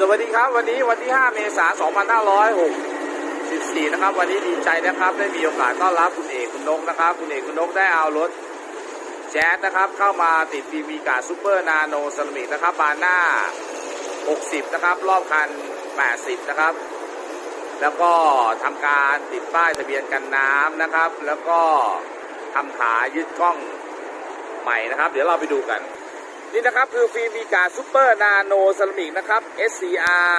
สวัสดีครับวันนี้วันที่ 5 เมษายน2564 นะครับ วันนี้ดีใจนะครับ ได้มีโอกาสต้อนรับคุณเอกคุณนกนะครับ คุณเอกคุณนกได้เอารถแจ๊สนะครับ เข้ามาติดฟีมีกาซูเปอร์นาโนซามิกนะครับบานหน้า 60 นะครับ รอบคัน 80 นะครับ แล้วก็ทำการติดป้ายทะเบียนกันน้ำนะครับ แล้วก็ทำขายึดกล้องใหม่นะครับ เดี๋ยวเราไปดูกัน นี่นะครับคือฟิล์มมีกาซูเปอร์นาโนเซรามิกนะครับ SCR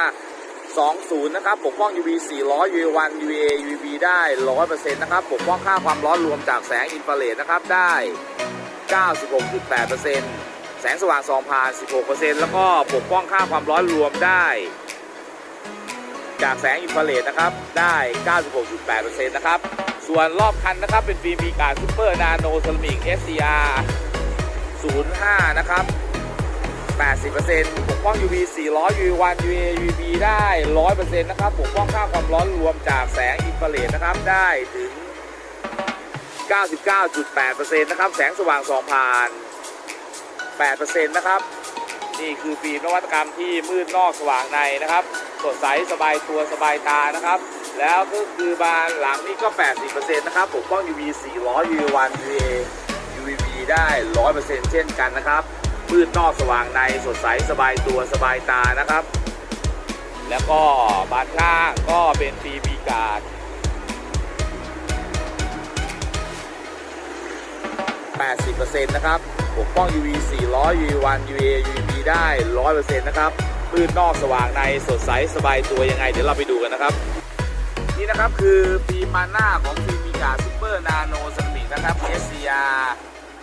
20 นะครับปกป้อง UV 400 UV1 UVA UVB ได้ 100%นะครับปกป้องค่าความร้อนรวมจากแสงอินฟราเรดนะครับได้ 96.8%แสงสว่างส่องผ่าน 16%แล้วก็ปกป้องค่าความร้อนรวมได้ จากแสงอินฟราเรดนะครับได้ 96.8%นะครับส่วนรอบคันนะครับเป็นฟิล์มมีกาซูเปอร์นาโนเซรามิก SCR 05 นะครับ 80%ปกป้อง UV 400 UV1 UV UVB ได้ 100%นะครับปกป้องค่าความร้อนรวมจากแสงอินฟราเรดนะครับได้ถึง 99.8%นะครับแสงสว่างส่องผ่าน 8%นะครับนี่คือฟิล์มนวัตกรรมที่มืดนอกสว่างในนะครับ สดใสสบายตัวสบายตานะครับ แล้วก็คือบานหลังนี่ก็ 80%นะครับปกป้อง UV 400 UV1 UVA UVB ได้ 100%เช่นกันนะครับ มืดนอกสว่างในสดใสสบายตัวสบายตานะครับ แล้วก็บานข้างก็เป็นฟิล์มมีการ์ด80%นะครับปกป้อง UV 400 UV1 UVA UVB ได้ 100%นะครับมืดนอกสว่างในสดใสสบายตัวยังไง เดี๋ยวเราไปดูกันนะครับ นี่นะครับคือฟิล์มาหน้าของฟิล์มมีกาซูเปอร์นาโนเซรามินะครับ SCR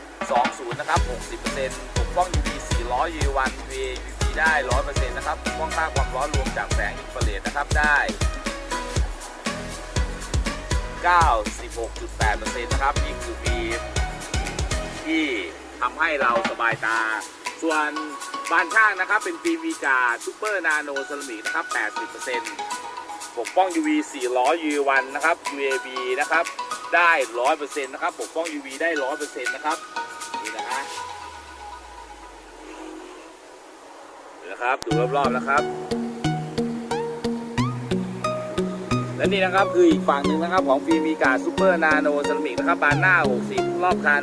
20 นะครับ 60% ปกป้อง UV 400 UV1 UV UVB ได้ 100%นะครับปกป้องค่าความร้อนรวมจากแสงอินฟราเรดนะครับได้ 96.8%นะครับนี่คือฟิล์มที่ทำให้เราสบายตา ส่วนบานข้างนะครับเป็นฟิล์มวีกาซูเปอร์นาโนเซรามิกนะครับ 80%ปกป้อง UV 400 UV1 นะครับ UAB นะครับได้ 100%นะครับ ปกป้อง UV ได้ 100%นะครับ นี่นะครับ ดูรอบๆนะครับ และนี่นะครับคืออีกฝั่งหนึ่งนะครับของฟิล์มมีกาซูเปอร์นาโนเซรามิกนะครับบานหน้า 60 รอบคัน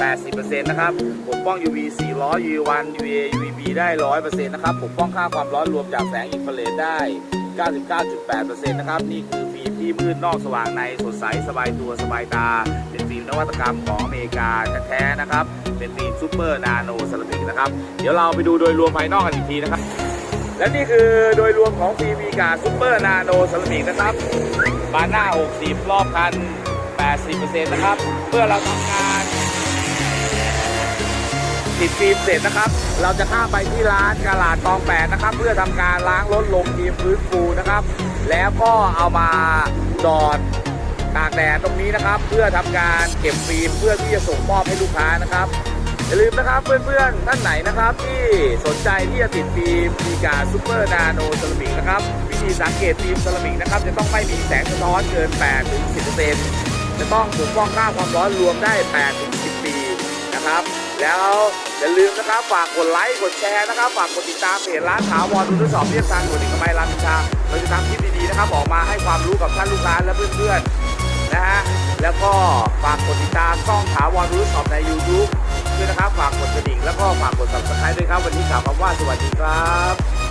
80%นะครับปกป้อง UV 400 UV1 UVA UVB ได้ 100%นะครับปกป้องค่าความร้อนรวมจากแสงอินฟราเรดได้ 99.8%นะครับ นี่คือฟิล์มที่มืดนอกสว่างในสดใสสบายตัวสบายตา เป็นฟิล์มนวัตกรรมของอเมริกาแท้ๆนะครับ เป็นฟิล์มซูเปอร์นาโนเซรามิกนะครับ เดี๋ยวเราไปดูโดยรวมภายนอกกันอีกทีนะครับ และนี่คือโดยรวมของฟิล์มมีการซูเปอร์นาโนเซรามิกนะครับบานหน้า 60 รอบคัน 80%นะครับเพื่อเราทำงาน ติดฟิล์มเสร็จนะครับ เราจะข้ามไปที่ร้านกาลาดตองแปดนะครับ เพื่อทำการล้างรถลงทีมพื้นฟูนะครับ แล้วก็เอามาดอดตากแดดตรงนี้นะครับ เพื่อทำการเก็บฟิล์มเพื่อที่จะส่งมอบให้ลูกค้านะครับอย่าลืมนะครับเพื่อนๆท่านไหนนะครับที่สนใจที่จะติดฟิล์มมีการซูเปอร์นาโนเซรามิกนะครับวิธีสังเกตฟิล์มเซรามิกนะครับจะต้องไม่มีแสงสะท้อนเกิน8ถึง10จะต้องถูกป้องค่าความร้อนรวมได้8ถึง10 ปีนะครับ แล้วอย่าลืมนะครับฝากกดไลค์กดแชร์นะครับฝากกดติดตามเพจร้านถาวรดูทดสอบเรียกทางด่วนเอกมัยรามอินทราเราจะทำคลิปดีๆนะครับออกมาให้ความรู้กับท่านลูกค้าและเพื่อนๆนะฮะแล้วก็ฝากกดติดตามช่องถาวรดูทดสอบใน YouTube ด้วยนะครับฝากกดกระดิ่งแล้วก็ฝากกด subscribe ด้วยครับวันนี้กล่าวคำว่าสวัสดีครับ